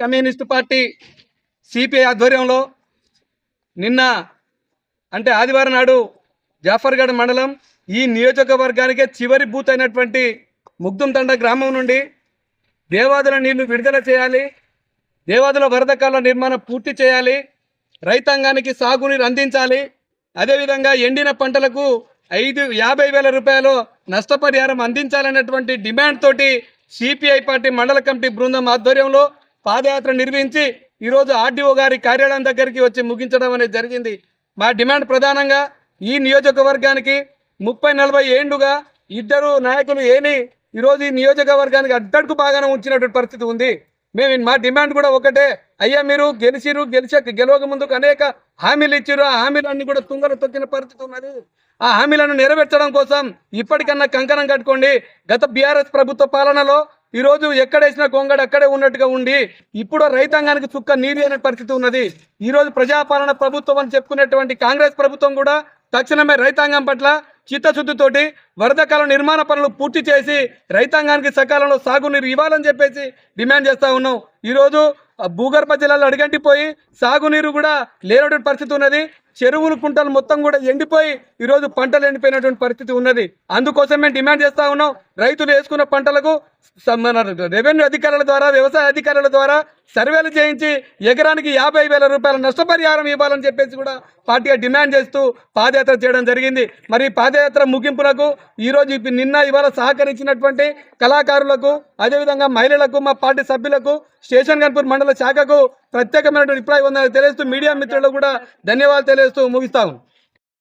Communist party CPI ఆధ్వర్యంలో నిన్న అంటే ఆదివారం నాడు జాఫర్గఢ్ మండలం ఈ నియోజకవర్గానికే చివరి బూత్ అయినటువంటి ముగ్దుంతండ గ్రామం నుండి దేవాదుల నీళ్ళు విడుదల చేయాలి దేవాదుల వరద కాలువ నిర్మాణం పూర్తి చేయాలి రైతాంగానికి సాగునీరు అందించాలి. అదేవిధంగా ఎండిన పంటలకు ఐదు యాభై వేల రూపాయలు నష్టపరిహారం అందించాలనేటువంటి డిమాండ్ తోటి సిపిఐ పార్టీ మండల కమిటీ బృందం ఆధ్వర్యంలో పాదయాత్ర నిర్వహించి ఈరోజు ఆర్డీఓ గారి కార్యాలయం దగ్గరికి వచ్చి ముగించడం అనేది జరిగింది. మా డిమాండ్ ప్రధానంగా ఈ నియోజకవర్గానికి ముప్పై నలభై ఏండుగా ఇద్దరు నాయకులు ఏని ఈరోజు ఈ నియోజకవర్గానికి అడ్డడుకు బాగానే ఉంచినటువంటి పరిస్థితి ఉంది. మేము మా డిమాండ్ కూడా ఒకటే. అయ్యా మీరు గెలిచిరు గెలిచే గెలవక ముందుకు అనేక హామీలు ఇచ్చారు. ఆ హామీలన్నీ కూడా తుంగలు తొక్కిన పరిస్థితి ఉన్నది. ఆ హామీలను నెరవేర్చడం కోసం ఇప్పటికన్నా కంకణం కట్టుకోండి. గత బీఆర్ఎస్ ప్రభుత్వ పాలనలో ఈరోజు ఎక్కడేసిన కొంగడు అక్కడే ఉన్నట్టుగా ఉండి ఇప్పుడు రైతాంగానికి చుక్క నీరు అనే పరిస్థితి ఉన్నది. ఈరోజు ప్రజాపాలన ప్రభుత్వం అని చెప్పుకునేటువంటి కాంగ్రెస్ ప్రభుత్వం కూడా తక్షణమే రైతాంగం పట్ల చిత్తశుద్ధితోటి వరద కాలం నిర్మాణ పనులు పూర్తి చేసి రైతాంగానికి సకాలంలో సాగునీరు ఇవ్వాలని చెప్పేసి డిమాండ్ చేస్తూ ఉన్నాం. ఈరోజు భూగర్భ జలాలు అడిగంటిపోయి సాగునీరు కూడా లేనటువంటి పరిస్థితి ఉన్నది. చెరువులు కుంటలు మొత్తం కూడా ఎండిపోయి ఈరోజు పంటలు ఎండిపోయినటువంటి పరిస్థితి ఉన్నది. అందుకోసం మేము డిమాండ్ చేస్తా ఉన్నాం. రైతులు వేసుకున్న పంటలకు మన రెవెన్యూ అధికారుల ద్వారా వ్యవసాయ అధికారుల ద్వారా సర్వేలు చేయించి ఎకరానికి యాభై వేల రూపాయల నష్టపరిహారం ఇవ్వాలని చెప్పేసి కూడా పార్టీగా డిమాండ్ చేస్తూ పాదయాత్ర చేయడం జరిగింది. మరి పాదయాత్ర ముగింపులకు ఈరోజు నిన్న ఇవాళ సహకరించినటువంటి కళాకారులకు అదేవిధంగా మహిళలకు మా పార్టీ సభ్యులకు స్టేషన్ గన్పూర్ మండల శాఖకు ప్రత్యేకమైనటువంటి అభిప్రాయం ఉందని తెలియజేస్తూ మీడియా మిత్రులకు కూడా ధన్యవాదాలు తెలియజేస్తూ ముగిస్తాము